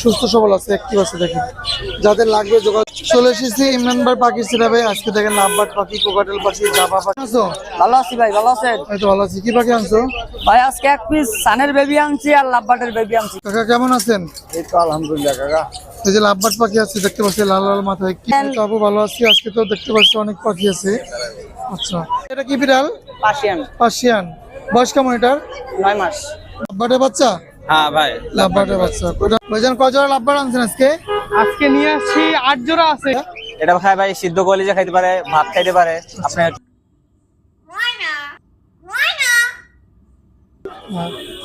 সুস্থ সবল আছে একটি আছে দেখেন। যাদের লাগবে যোগাযোগ চলে এসেছি ইমরান ভাই পাখি সিরাবে আজকে দেখেন লাভবাট পাখি কোকাটেল পাখি জাবা পাখি। আনছো ভালো আছি ভাই ভালো আছেন? এই তো ভালো আছি। কি পাখি আনছো? ভাই আজকে এক পিস সানের বেবি আনছি আর লাভবাটের বেবি আনছি। কাকা কেমন আছেন? এই তো আলহামদুলিল্লাহ কাকা। এই যে লাভবাট পাখি আছে দেখতে পাচ্ছি লাল লাল মাথায়। কি আপু ভালো আছি। আজকে তো দেখতে পাচ্ছি অনেক পাখি আছে। আচ্ছা। এটা কি বিড়াল? Persian Persian. বয়স কেমন এটার? নয় মাস। লাভবাটের বাচ্চা? হ্যাঁ ভাই। লাভবাটের বাচ্চা। কোটা- কয় জোড়া লাভবাট আনছেন আজকে? আজকে নিয়ে আসছি আট জোড়া আছে। এটা খায় ভাই সিদ্ধ কলিজা খাইতে পারে ভাত খাইতে পারে। আপনি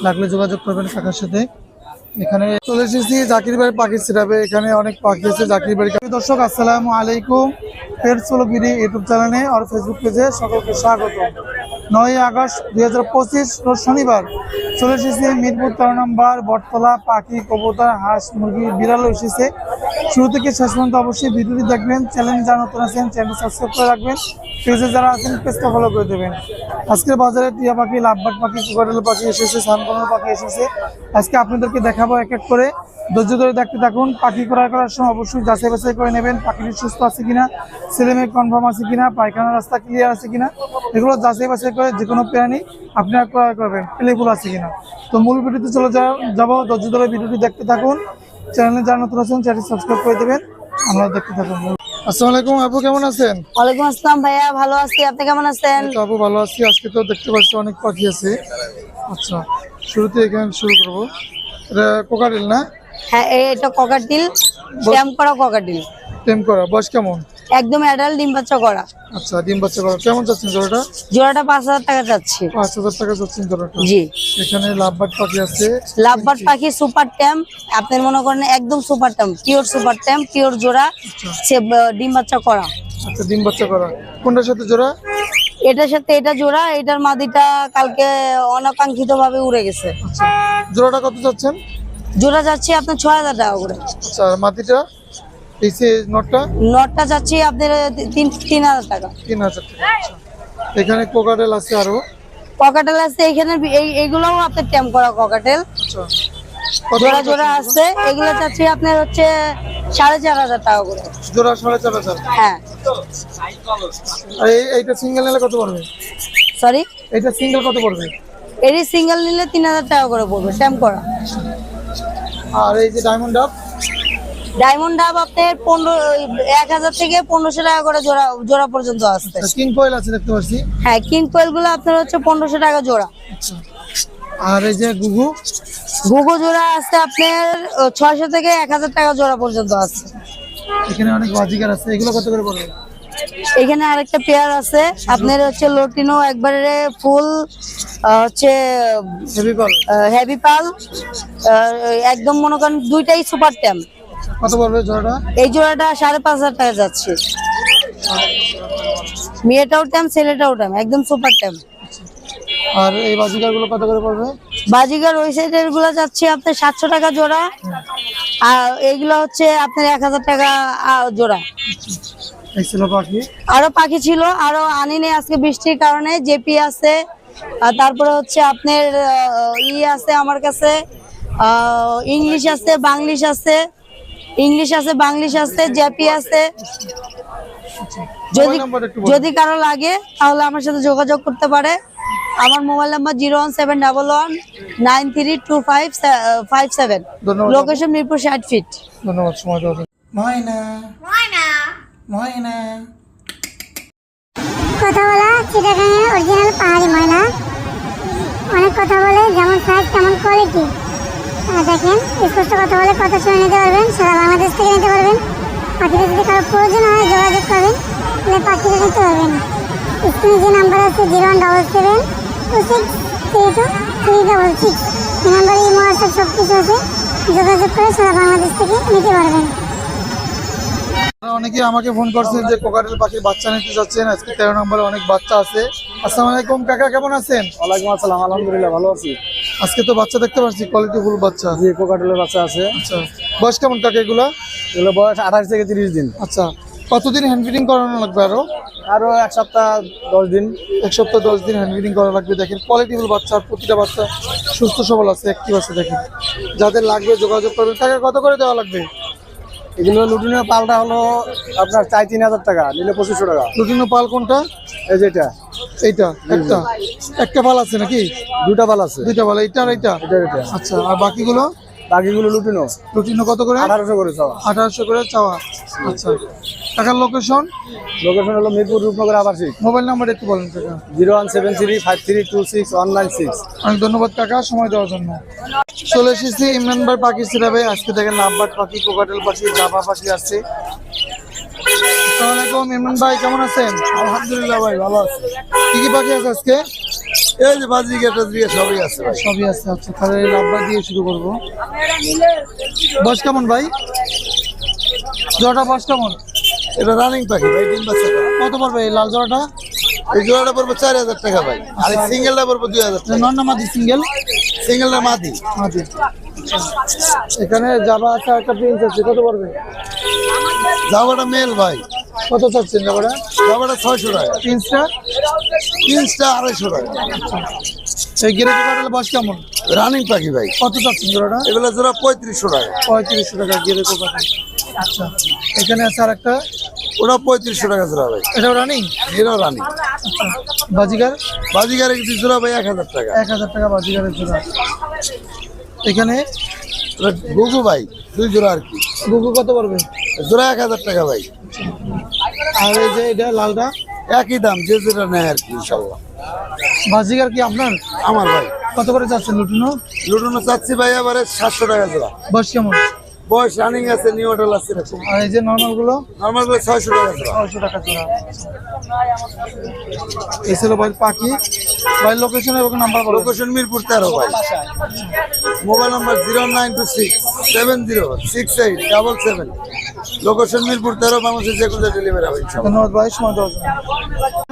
লাগলে যোগাযোগ করবেন কাকার সাথে। এখানে চলে এসেছি জাকির বাড়ির পাখি সিরাবে এখানে অনেক পাখি আছে জাকির বাড়ি দর্শক আসসালামু আলাইকুম। পেটসোলগিরি ইউটিউব চ্যানেলে আর ফেসবুক পেজে সকলকে স্বাগত নয় আগস্ট দুই হাজার পঁচিশ শনিবার চলে এসেছি মিরপুর তেরো নম্বর বটতলা পাখি কবুতর, হাঁস, মুরগি বিড়ালও এসেছে। শুরু থেকে শেষ পর্যন্ত অবশ্যই ভিডিওটি দেখবেন চ্যানেল যারা নতুন আছেন চ্যানেল সাবস্ক্রাইব করে রাখবেন। পেজে যারা আছেন, পেজটা ফলো করে দেবেন। আজকের বাজারে টিয়া পাখি লাভবাট পাখি কুকারেল পাখি এসেছে সানকনের পাখি এসেছে। আজকে আপনাদেরকে দেখাবো এক এক করে। ধৈর্য ধরে দেখতে থাকুন, পাখি ক্রয় করার সময় অবশ্যই যাচাই বাছাই করে নেবেন, পাখিটি সুস্থ আছে কিনা ছেলে মেয়ে কনফার্ম আছে কিনা পায়খানা রাস্তা ক্লিয়ার আছে কিনা। এগুলো যাচাই বাছাই করে যে কোনো প্রাণী আপনারা ক্রয় করবেন প্লেফুল আছে কিনা। তো মূল ভিডিওতে চলে যাব ধৈর্য ধরে ভিডিওটি দেখতে থাকুন। চ্যানেলে যারা নতুন আছেন চ্যানেলটি সাবস্ক্রাইব করে দেবেন। আমরা দেখতে থাকুন। আসসালামু আলাইকুম আপু কেমন আছেন? ওয়ালাইকুম আসসালাম ভাইয়া ভালো আছি। আপনি কেমন আছেন? তো আপু ভালো আছি। আজকে তো দেখতে পাচ্ছি অনেক পাখি আছে। আচ্ছা শুরুতে এখানে শুরু করব। এটা কোকারিল না? হ্যাঁ এই এটা ককাটিল শ্যাম করা ককাটিল টেম করা। বয়স কেমন? একদম অ্যাডাল্ট ডিম বাচ্চা করা। আচ্ছা ডিম বাচ্চা করা। কেমন যাচ্ছেন জোড়াটা? জোড়াটা পাঁচ হাজার টাকা যাচ্ছে পাঁচ হাজার টাকা যাচ্ছেন জোড়াটা। জি। এখানে লাভবাট পাখি আছে। লাভবার্ড পাখি সুপার ট্যাম আপনার মনে করেন একদম সুপার ট্যাম পিওর সুপার ট্যাম পিওর জোড়া। সে ডিম বাচ্চা করা। আচ্ছা ডিম বাচ্চা করা। কোনটার সাথে জোড়া? এটার সাথে এটা জোড়া এটার মাদিটা কালকে অনাকাঙ্ক্ষিত ভাবে উড়ে গেছে। আচ্ছা। জোড়াটা কত যাচ্ছেন জোড়া যাচ্ছে আপনার ছয় হাজার টাকা করে। আচ্ছা আর নটটা? নটটা যাচ্ছে আপনার তিন তিন হাজার টাকা। তিন হাজার টাকা আচ্ছা। এখানে কোকারেল আছে আরও? ককাটেল আছে এখানে এইগুলোও আপনার করা ককাটেল আচ্ছা। জোড়া করে জোড়া আছে এগুলো চাচ্ছি আপনার হচ্ছে সাড়ে চার হাজার টাকা করে। এগুলো? জোড়া সাড়ে চার হাজার? হ্যাঁ। আর এই- এইটা সিঙ্গেল নিলে কত পড়বে? সরি এইটা সিঙ্গেল কত পড়বে? এরই সিঙ্গেল নিলে তিন হাজার টাকা করে পড়বে করা। আর এই যে ডায়মন্ড ডাব ডায়মন্ড ডাব আপনার পনেরো এক হাজার থেকে পনেরোশো টাকা করে জোড়া জোড়া পর্যন্ত আসছে। কিং কোয়েল আছে দেখতে পাচ্ছি। হ্যাঁ কিং কোয়েলগুলো আপনার হচ্ছে পনেরোশো টাকা জোড়া। আচ্ছা। আর এই যে গুগু গুগো জোড়া আছে আপনার ছয়শো থেকে এক হাজার টাকা জোড়া পর্যন্ত আছে এখানে অনেক বাজিকার আছে এগুলো কত করে পড়বে? এখানে আরেকটা পেয়ার আছে আপনার হচ্ছে লটিনো একবারে ফুল হচ্ছে হেভি পাল একদম মনে করেন দুইটাই সুপার ট্যাম কত পড়বে জোড়াটা? এই জোড়াটা সাড়ে পাঁচ হাজার টাকা যাচ্ছে। মেয়েটাও ট্যাম ছেলেটাও ট্যাম একদম সুপার ট্যাম আর এই বাজিকারগুলো কত করে পড়বে? বাজিগার ওই সাইডেরগুলো যাচ্ছে আপনার সাতশো টাকা জোড়া আর এইগুলো হচ্ছে আপনার এক হাজার টাকা জোড়া। আরও পাখি ছিল আরও আনিনি আজকে বৃষ্টির কারণে জেপি আছে তারপরে হচ্ছে আপনার ই আছে আমার কাছে ইংলিশ আছে বাংলিশ আছে ইংলিশ আছে বাংলিশ আছে জেপি আছে। যদি। যদি কারও লাগে তাহলে আমার সাথে যোগাযোগ করতে পারে। আমার mobile number zero one seven double one nine three two five five seven. Location Mirpur ষাট ফিট। ধন্যবাদ সময় জন্য। ময়না। ময়না। কথা বলা চিটাগাঙের অরিজিনাল পাহাড়ি ময়না। অনেক কথা বলে যেমন সাইজ তেমন কোয়ালিটি দেখেন স্পষ্ট কথা বলে কথা শুনে নিতে পারবেন সারা বাংলাদেশ থেকে নিতে পারবেন। পাখিটা যদি কারও প্রয়োজন হয় যোগাযোগ করবেন তাহলে পাখিটা নিতে পারবেন। স্ক্রিনে যে নাম্বার আছে zero one double seven two six three two three double six. এই নাম্বারে এই হোয়াটসঅ্যাপ সব কিছু আছে। যোগাযোগ করে সারা বাংলাদেশ থেকে নিতে পারবেন। অনেকে আমাকে ফোন করছেন যে কোকারেল পাখির বাচ্চা নিতে যাচ্ছেন। আজকে তেরো নম্বরে অনেক বাচ্চা আছে। আসসালামু আলাইকুম কাকা কেমন আছেন? ওয়ালাইকুম আসসালাম আলহামদুলিল্লাহ ভালো আছি। আজকে তো বাচ্চা দেখতে পাচ্ছি কোয়ালিটি ফুল বাচ্চা। জি কোকাটেলের বাচ্চা আছে। আচ্ছা বয়স কেমন কাকা এগুলা? এগুলো বয়স আঠাশ থেকে তিরিশ দিন। আচ্ছা কতদিন হ্যান্ড ফিটিং করানো লাগবে আরও? আরও এক সপ্তাহ দশ দিন। এক সপ্তাহ দশ দিন হ্যান্ড ফিটিং করা লাগবে দেখেন কোয়ালিটিফুল বাচ্চা আর প্রতিটা বাচ্চা সুস্থ সবল আছে অ্যাক্টিভ আছে দেখেন। যাদের লাগবে যোগাযোগ করবেন। টাকা কত করে দেওয়া লাগবে? এগুলো লুটিনের পালটা হলো আপনার চার তিন হাজার টাকা নিলে পঁচিশশো টাকা। লুটিনো পাল কোনটা? এই যেটা এইটা একটা? একটা পাল আছে নাকি? দুটা পাল আছে। দুইটা পাল এইটা আর এইটা? আচ্ছা আর বাকিগুলো? বাকিগুলো লুটিনো। লুটিনো কত করে? আঠারোশো করে চাওয়া। আঠারোশো করে চাওয়া। আচ্ছা টাকার লোকেশন লোকেশন হলো মিরপুর রূপনগর আবাসিক। মোবাইল নাম্বার একটু বলেন টাকা। Zero one seven three five three two six one nine six. অনেক ধন্যবাদ কাকা সময় দেওয়ার জন্য। চলে এসেছি ইমরান ভাই পাখি সিরাবে আজকে দেখেন লাভবাট পাখি কোকাটেল পাখি জাবা পাখি আসছে। আসসালামু আলাইকুম ইমরান ভাই কেমন আছেন? আলহামদুলিল্লাহ ভাই ভালো আছে। কি কি পাখি আছে আজকে? এই যে বাজিকে টাজিকে সবই আছে ভাই। সবই আছে আচ্ছা তাহলে লাভবাট দিয়ে শুরু করব। বয়স কেমন ভাই? জোড়াটা বয়স কেমন? এটা রানিং পাখি ভাই ডিম বাচ্চা কত পড়বে এই লাল জোড়াটা? এই জোড়াটা পড়ব চার হাজার টাকা ভাই। আর এই সিঙ্গেলটা পড়ব দুই হাজার টাকা। নন না মাদি সিঙ্গেল সিঙ্গেলটা মাদি। মাদি। এখানে জাবা আছে একটা প্রিন্স আছে কত পড়বে? জামাটা মেল ভাই। কত চাচ্ছেন জাবাটা জামাটা ছয়শো টাকা। প্রিন্সটা তিনটা আড়াইশো টাকা। এই গেরে কোকাটেল বয়স কেমন? রানিং পাখি ভাই। কত চাচ্ছেন জোড়াটা এগুলো জোড়া পঁয়ত্রিশশো টাকা। পঁয়ত্রিশশো টাকা গেরে কোকাটেল আচ্ছা। এখানে আছে আর একটা ওটা পঁয়ত্রিশশো টাকা জোড়া ভাই। এটাও রানিং? এটাও রানিং। বাজিগার? বাজিগারে কিছু জোড়া ভাই এক হাজার টাকা। এক হাজার টাকা বাজিগারের জোড়া। এখানে? গুগু ভাই দুই জোড়া আর কি। গুগু কত পড়বে? জোড়া এক হাজার টাকা ভাই। আর এই যে এটা লালটা একই দাম যে যেটা নেয় আর কি ইনশাল্লাহ। বাজিকার কি আপনার? আমার ভাই। কত করে যাচ্ছে লুটুনো? লুটুনো চাচ্ছি ভাই আবার সাতশো টাকা জোড়া। বয়স কেমন? বয়স রানিং আছে নিউ মডেল আছে আর এই যে নর্মালগুলো? নর্মালগুলো 600 টাকা জোড়া। 600 টাকা জোড়া। এই ছিল ভাই পাখি। ভাই লোকেশন এবং নাম্বার বলো। লোকেশন মিরপুর 13 ভাই। মোবাইল নাম্বার 09267068777 লোকেশন মিরপুর তেরো মানুষের যে কোনো ডেলিভারি হবে ধন্যবাদ ভাই সময়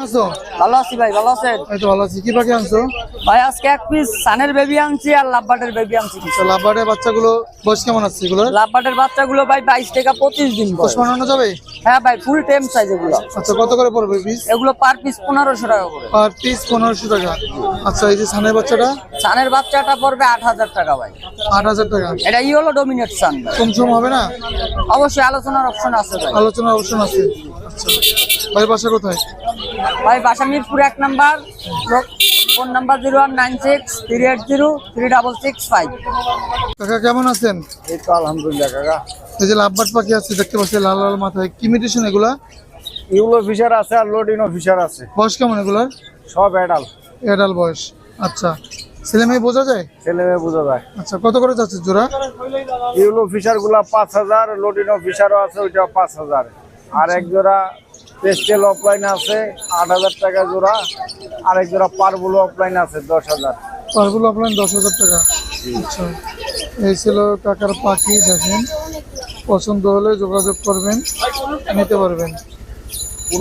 আছো? ভালো আছি ভাই ভালো আছেন? এই তো ভালো আছি। কি পাখি আনছো? ভাই আজকে এক পিস সানের বেবি আনছি আর লাভবাটের বেবি আনছি। আচ্ছা বাচ্চাগুলো বয়স কেমন আছে এগুলো লাভবাটের বাচ্চাগুলো ভাই বাইশ টাকা পঁচিশ দিন পোষ বয়স। মানানো যাবে? হ্যাঁ ভাই ফুল টেম সাইজ এগুলো। আচ্ছা কত করে পড়বে পিস এগুলো পার পিস পনেরোশো টাকা করে। আর পিস পনেরোশো টাকা। আচ্ছা এই যে সানের বাচ্চাটা? সানের বাচ্চাটা পড়বে আট হাজার টাকা ভাই। আট হাজার টাকা। এটা ইয়েলো ডোমিনেট সান কম সম হবে না? অবশ্যই আলোচনার অপশন আছে ভাই। আলোচনার অপশন আছে। আচ্ছা ভাই বাসা কোথায়? ভাই বাসা মিরপুর এক number phone number zero one nine six three eight zero three double six five. কাকা কেমন আছেন? এই তো আলহামদুলিল্লাহ কাকা। এই যে লাভবাট পাখি আছে দেখতে পাচ্ছি লাল লাল মাথায়। কি মিউটেশন এগুলা? ইউলো ফিশার আছে আর লোডিনো ফিশার আছে। বয়স কেমন এগুলার? সব অ্যাডাল এডাল বয়স। আচ্ছা। ছেলে মেয়ে বোঝা যায়? ছেলে মেয়ে বোঝা যায়। আচ্ছা কত করে যাচ্ছে জোড়া? ইউলো ফিশারগুলা পাঁচ হাজার লোডিনো ফিশারও আছে ওইটা পাঁচ হাজার। আর এক জোড়া পেস্টেল অফলাইন আছে আট হাজার টাকা জোড়া আর এক জোড়া পারবুলো অফলাইন আছে দশ হাজার। পারগুলো অফলাইন দশ হাজার টাকা। আচ্ছা। এই ছিল কাকার পাখি দেখেন। পছন্দ হলে যোগাযোগ করবেন নিতে পারবেন।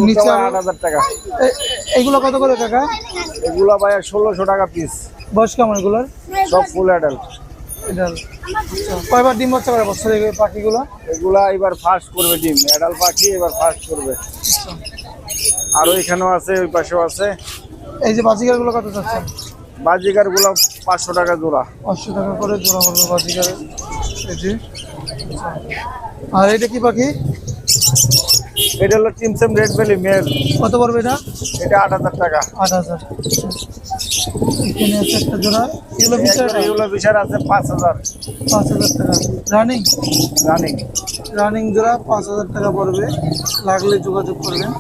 নিচে আট হাজার টাকা। এগুলো কত করে কাকা? এগুলা ভাই ষোলোশো টাকা পিস বয়স কেমন এগুলোর? সব ফুল অ্যাডাল এডাল আচ্ছা কয়বার ডিম বাচ্চা করে বছরে এই পাখিগুলো? এগুলা এবার ফার্স্ট করবে ডিম অ্যাডাল পাখি এবার ফার্স্ট করবে। আর ওইখানেও আছে ওই পাশেও আছে। এই যে বাজিকারগুলো কত চাচ্ছেন বাজিকারগুলা পাঁচশো টাকা জোড়া। পাঁচশো টাকা করে জোড়া পড়বে বাজিকারের এই যে। আর এটা কি পাখি? এটা হলো টিমসেম রেড ভ্যালি মেল। কত পড়বে এটা? এটা আট হাজার টাকা। আট হাজার। এখানে আছে একটা জোড়া। এগুলো বিচারটা এগুলো বিশাল আছে পাঁচ হাজার। পাঁচ হাজার টাকা। রানিং রানিং রানিং জোড়া পাঁচ হাজার টাকা পড়বে। লাগলে যোগাযোগ করবেন।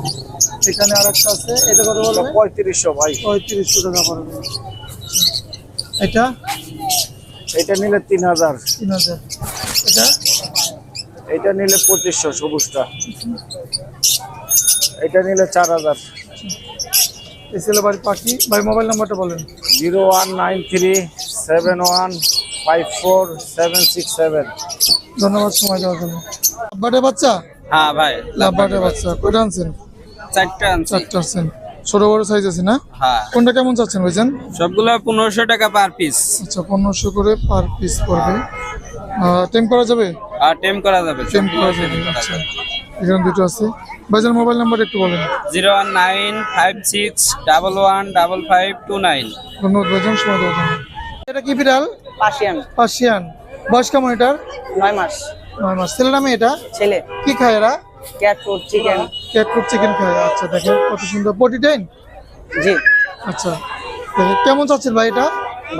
এখানে আর একটা আছে। এটা কত পড়বে? পঁয়ত্রিশশো ভাই। পঁয়ত্রিশশো টাকা পড়বে। এটা? এটা নিলে তিন হাজার। তিন হাজার। এটা? এটা নিলে পঁচিশশো সবুজটা। এটা নিলে চার হাজার। বাড়ির পাখি। ভাই মোবাইল নাম্বারটা বলেন। Zero one nine three seven one five four seven six seven. ধন্যবাদ সময় দেওয়ার জন্য। লাভবাটের বাচ্চা? হ্যাঁ ভাই। লাভবাটের বাচ্চা। কয়টা আনছেন? চারটা চারটা আনছেন। ছোট বড় সাইজ আছে না? হ্যাঁ। কোনটা কেমন চাচ্ছেন ভাইজান? সবগুলো পনেরোশো টাকা পার পিস আচ্ছা পনেরোশো করে পার পিস পড়বে। টেম করা যাবে? আর টেম করা যাবে। টেম করা যাবে আচ্ছা। যাবে। এখানে দুটো আছে। ভাইজান মোবাইল নাম্বার একটু বলেন। Zero one nine five six double one double five two nine. ধন্যবাদ ভাইজান সময় দেওয়ার জন্য। এটা কি বিড়াল? Persian Persian. বয়স কেমন এটার? নয় মাস। নয় মাস। ছেলে নামে এটা? ছেলে। কি খায় এরা? Cat food chicken. Cat food chicken খায়। আচ্ছা দেখেন কত সুন্দর। Potty train? জি। আচ্ছা কেমন চাচ্ছেন ভাই এটা?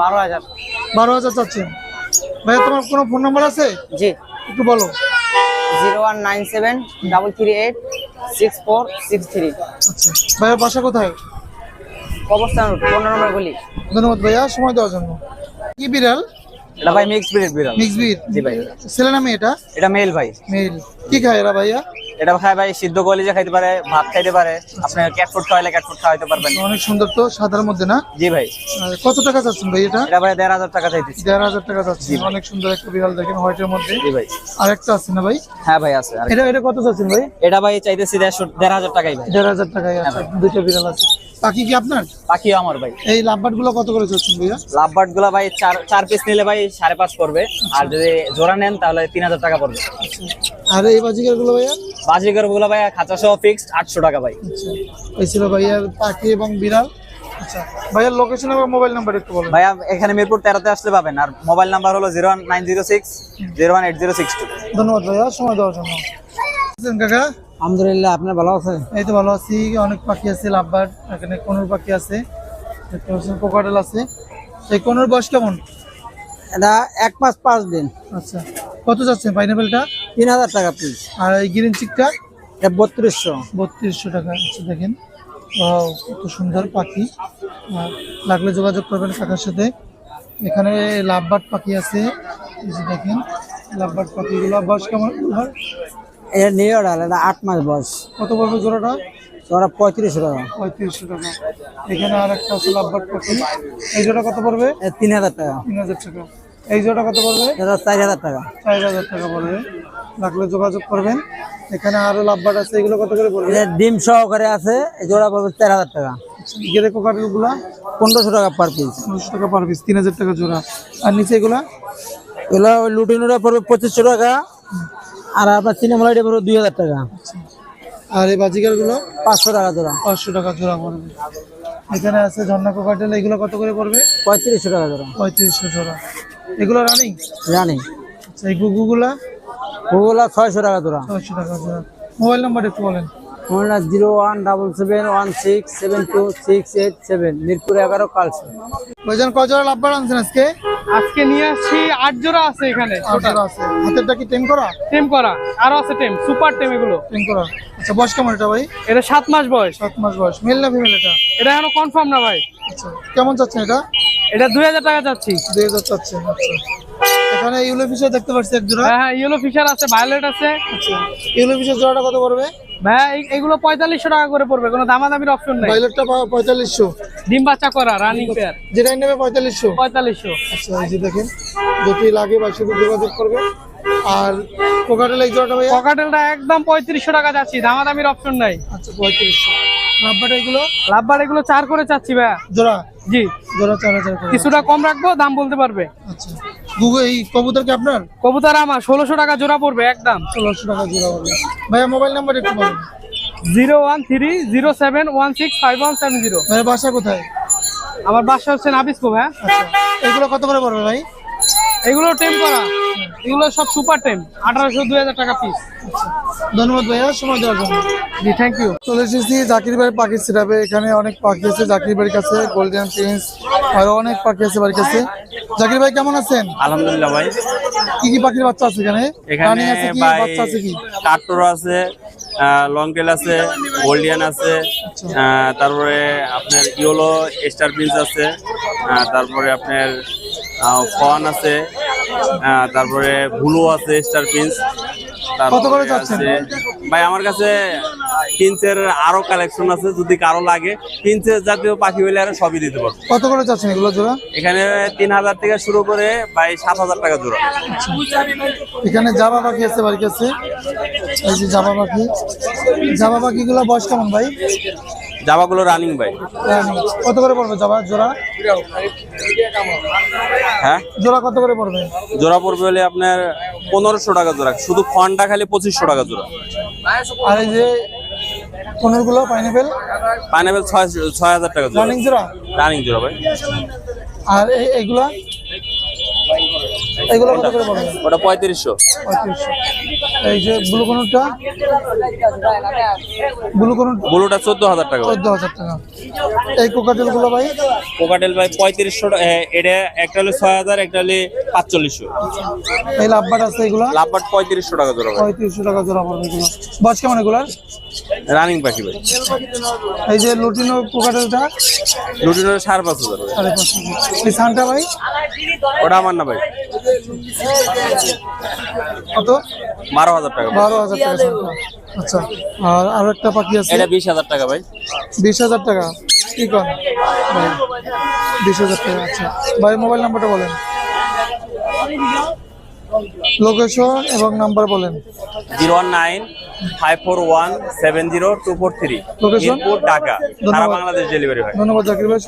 বারো হাজার। বারো হাজার চাচ্ছেন। ভাই তোমার কোনো ফোন নাম্বার আছে? জি। একটু বলো। Zero one nine seven double three eight six four six three. আচ্ছা ভাইয়ের বাসা কোথায়? অবস্থান রোড পনেরো নম্বর গলি ধন্যবাদ ভাইয়া সময় দেওয়ার জন্য। কি বিড়াল? এটা ভাই মিক্স ব্রিড বিড়াল। মিক্স বিট জি ভাই। ছেলে নামে এটা? এটা মেল ভাই। মেল কি খায় এরা ভাইয়া? এটা খায় ভাই সিদ্ধ কলিজা খাইতে পারে ভাত খাইতে পারে আপনি ক্যাট ফুড খাওয়াইলে ক্যাট ফুড খাওয়াইতে পারবেন। অনেক সুন্দর তো সাদার মধ্যে না? জি ভাই। কত টাকা চাচ্ছেন ভাই এটা? এটা ভাই দেড় হাজার টাকা চাইতেছি। দেড় হাজার টাকা চাচ্ছেন। অনেক সুন্দর একটা বিড়াল দেখেন হোয়াইটের মধ্যে। জি ভাই। আর একটা আছে না ভাই? হ্যাঁ ভাই আছে এটা এটা কত চাচ্ছেন ভাই? এটা ভাই চাইতেছি দেড়শো দেড় হাজার টাকাই ভাই। দেড় হাজার টাকায় আছে দুইটা বিড়াল আছে। পাখি কি আপনার? পাখিও আমার ভাই। এই লাভবাটগুলো কত করে চাচ্ছেন ভাইয়া? লাভবার্ডগুলা ভাই চার চার পিস নিলে ভাই সাড়ে পাঁচ পড়বে। আর যদি জোড়া নেন তাহলে তিন হাজার টাকা পড়বে। আর এই বাজিকারগুলো ভাইয়া? বাজিগরগুলা ভাই খাঁচা সহ ফিক্সড আটশো টাকা ভাই। আচ্ছা। এই ছিল ভাইয়ার পাখি এবং বিড়াল। আচ্ছা। ভাইয়ার লোকেশন এবং মোবাইল নাম্বার একটু বলেন। ভাইয়া এখানে মিরপুর তেরোতে আসলে পাবেন। আর মোবাইল নাম্বার হলো zero one nine zero six zero one eight zero six two. ধন্যবাদ ভাইয়া সময় দেওয়ার জন্য। কাকা? আলহামদুলিল্লাহ আপনার ভালো আছে এই তো ভালো আছি। অনেক পাখি আছে লাভবার্ড এখানে কোনোর পাখি আছে আছে। এই কোনোর বয়স কেমন? এটা এক মাস পাঁচ দিন। আচ্ছা। কত যাচ্ছে পাইনাপেলটা তিন হাজার টাকা পিস আর এই গ্রিন চিকটা বত্রিশশো। বত্রিশশো টাকা আচ্ছা দেখেন। কত সুন্দর পাখি। লাগলে যোগাযোগ করবেন কাকার সাথে। এখানে লাভবার্ড পাখি আছে। দেখেন লাভবার্ড পাখিগুলো। বয়স কেমন? এটা নিয়ে ওড়াল এটা আট মাস বয়স। কত পড়বে জোড়াটা? ওরা পঁয়ত্রিশশো টাকা। পঁয়ত্রিশশো টাকা। এখানে আর একটা আছে লাভবার্ড পাখি। এই জোড়া কত পড়বে? তিন হাজার টাকা। তিন হাজার টাকা। এই জোড়া কত পড়বে? এটা চার হাজার টাকা। চার হাজার টাকা পড়বে। লাগলে যোগাযোগ করবেন। এখানে আরও লাভবার্ড আছে এগুলো কত করে পড়বে? ডিম সহকারে আছে জোড়া পড়বে চার হাজার টাকা। গেরে কোকাটেলগুলা পনেরোশো টাকা পার পিস পনেরোশো টাকা পার পিস তিন হাজার টাকা জোড়া। আর নিচে এগুলা? এগুলো ওই লুটিনোটা পড়বে পঁচিশশো টাকা আর আপনার চিনেমালাইটা পড়বে দুই হাজার টাকা। আর এই বাজিকারগুলো পাঁচশো টাকা জোড়া। পাঁচশো টাকা জোড়া পড়বে। এখানে আছে ঝর্ণা কোকাটেল এগুলো কত করে পড়বে? পঁয়ত্রিশশো টাকা জোড়া। পঁয়ত্রিশশো জোড়া। এগুলো রানিং রানিং আচ্ছা এই গুগুগুলা? ওগুলো ছয়শো টাকা জোড়া। ছয়শো টাকা জোড়া। মোবাইল নাম্বার একটু বলেন। ওগুলো zero one double seven one six seven two six eight seven Mirpur এগারো কালসে ভাইজান ক জোড়া লাভবার আনছেন আজকে? আজকে নিয়ে আসছি আট জোড়া আছে এখানে আছে। হাতেরটা কি টেম করা? টেম করা। আরও আছে টেম সুপার টেম এগুলো। টেম করা। আচ্ছা বয়স কেমন এটা ভাই? এটা সাত মাস বয়স। সাত মাস বয়স। মেল না ফিমেল এটা? এটা এখনও কনফার্ম না ভাই। আচ্ছা কেমন চাচ্ছেন এটা? এটা দুই হাজার টাকা যাচ্ছি দুই হাজার চাচ্ছেন আচ্ছা। এখানে ইউলো ফিশার দেখতে পাচ্ছি এক জোড়া। হ্যাঁ হ্যাঁ ইয়েলো ফিশার আছে ভায়োলেট আছে। আচ্ছা ইউলো ফিশার জোড়াটা কত পড়বে? ভাইয়া এই- এগুলো পঁয়তাল্লিশশো টাকা করে পড়বে কোনো দামাদামির অপশন নেই। পাইলটটা পঁয়তাল্লিশশো। ডিম বাচ্চা করা রানিং পেয়ার যেটাই নেবে পঁয়তাল্লিশশো। পঁয়তাল্লিশশো। আচ্ছা এই যে দেখেন যেটি লাগে বা শুধু যোগাযোগ করবে। আর কোকাটেল এই জোড়াটা ভাইয়া? পকাটেলটা একদম পঁয়ত্রিশশো টাকা যাচ্ছি দামাদামির অপশন নাই। আচ্ছা পঁয়ত্রিশশো। রাব্বাটা এগুলো? লাভবার এগুলো চার করে চাচ্ছি ভাইয়া। জোড়া? জি। জোড়া চার হাজার কিছুটা কম রাখব দাম বলতে পারবে। আচ্ছা। এই কবুতর কি আপনার? কবুতর আমার ষোলোশো টাকা জোড়া পড়বে একদম। ষোলোশো টাকা জোড়া হবে। ভাইয়া মোবাইল নাম্বার একটু বলুন। Zero one three zero seven one six five one seven zero. ভাইয়া বাসা কোথায়? আমার বাসা হচ্ছে নাবিসকো ভাইয়া। আচ্ছা এগুলো কত করে পড়বে ভাই? এগুলো টেম করা। এগুলো সব সুপার টেম আঠারোশো দুই হাজার টাকা পিস ধন্যবাদ ভাইয়া সময় দেওয়ার জন্য। জি থ্যাংক ইউ চলে এসেছি জাকির বাড়ির পাখির সিরাপে এখানে অনেক পাখি আছে জাকির বাড়ির কাছে গোল্ডেন প্রিন্স আরও অনেক পাখি আছে বাড়ির কাছে। জাকির ভাই কেমন আছেন? আলহামদুলিল্লাহ ভাই। কি কি পাখির বাচ্চা আছে এখানে? এখানে আছে কি? ভাই বাচ্চা আছে কি? কাটর আছে লং টেল আছে গোল্ডিয়ান আছে তারপরে আপনার ইয়োলো স্টার প্রিন্স আছে তারপরে আপনার ফন আছে তারপরে ব্লু আছে স্টার প্রিন্স কত করে চাচ্ছেন? ভাই আমার কাছে প্রিন্সের আরও কালেকশন আছে যদি কারও লাগে প্রিন্সের জাতীয় পাখি হইলে আরও সবই দিতে পারব। কত করে চাচ্ছেন এগুলো জোড়া? এখানে তিন হাজার থেকে শুরু করে ভাই সাত হাজার টাকা জোড়া। এখানে জাবা পাখি আছে বাড়ির কাছে। এই যে জাবা পাখি। জাবা পাখিগুলো বয়স কেমন ভাই? জামাগুলো রানিং ভাই। কত করে পড়বে জাবা জোড়া? হ্যাঁ? জোড়া কত করে পড়বে? জোড়া পড়বে হলে আপনার পনেরোশো টাকা জোড়া। শুধু ফনটা খালি পঁচিশশো টাকা জোড়া। আর এই যে পনেরোগুলো পাইনাপেল পাইনাপেল ছয় ছয় হাজার টাকা রানিং জোড়া? রানিং জোড়া ভাই। আর এই এইগুলা এগুলো কত করে পড়বে ওটা পঁয়ত্রিশশো। এই যে ব্লু কোনটা ব্লু কোন ব্লুটা চোদ্দ হাজার টাকা। চোদ্দ হাজার টাকা। এই কোকাটেলগুলো ভাই? কোকাটেল ভাই পঁয়ত্রিশশো এটা একটা হলে ছয় হাজার একটা হলে পাঁচচল্লিশশো। এই লাভবাট আছে এগুলা? লাভবাট পঁয়ত্রিশশো টাকা জোড়া পঁয়ত্রিশশো টাকা জোড়া পড়বে এগুলো। বয়স কেমন এগুলার? রানিং পাখি ভাই। এই যে লুটিনো কোকাটেলটা? লুটিনের সাড়ে পাঁচ হাজার। এই সানটা ভাই? ওটা আমার না ভাই? কত? বারো হাজার টাকা বারো হাজার টাকা আচ্ছা আর আরও একটা পাখি আছে? এটা বিশ হাজার টাকা ভাই। বিশ হাজার টাকা? কি ভাই বিশ হাজার টাকা আচ্ছা। ভাই মোবাইল নাম্বারটা বলেন। লোকেশন এবং নাম্বার বলেন। Zero one nine five four one seven zero two four three? Dhaka. সারা বাংলাদেশ ডেলিভারি হয়। ধন্যবাদ জাকির ভাই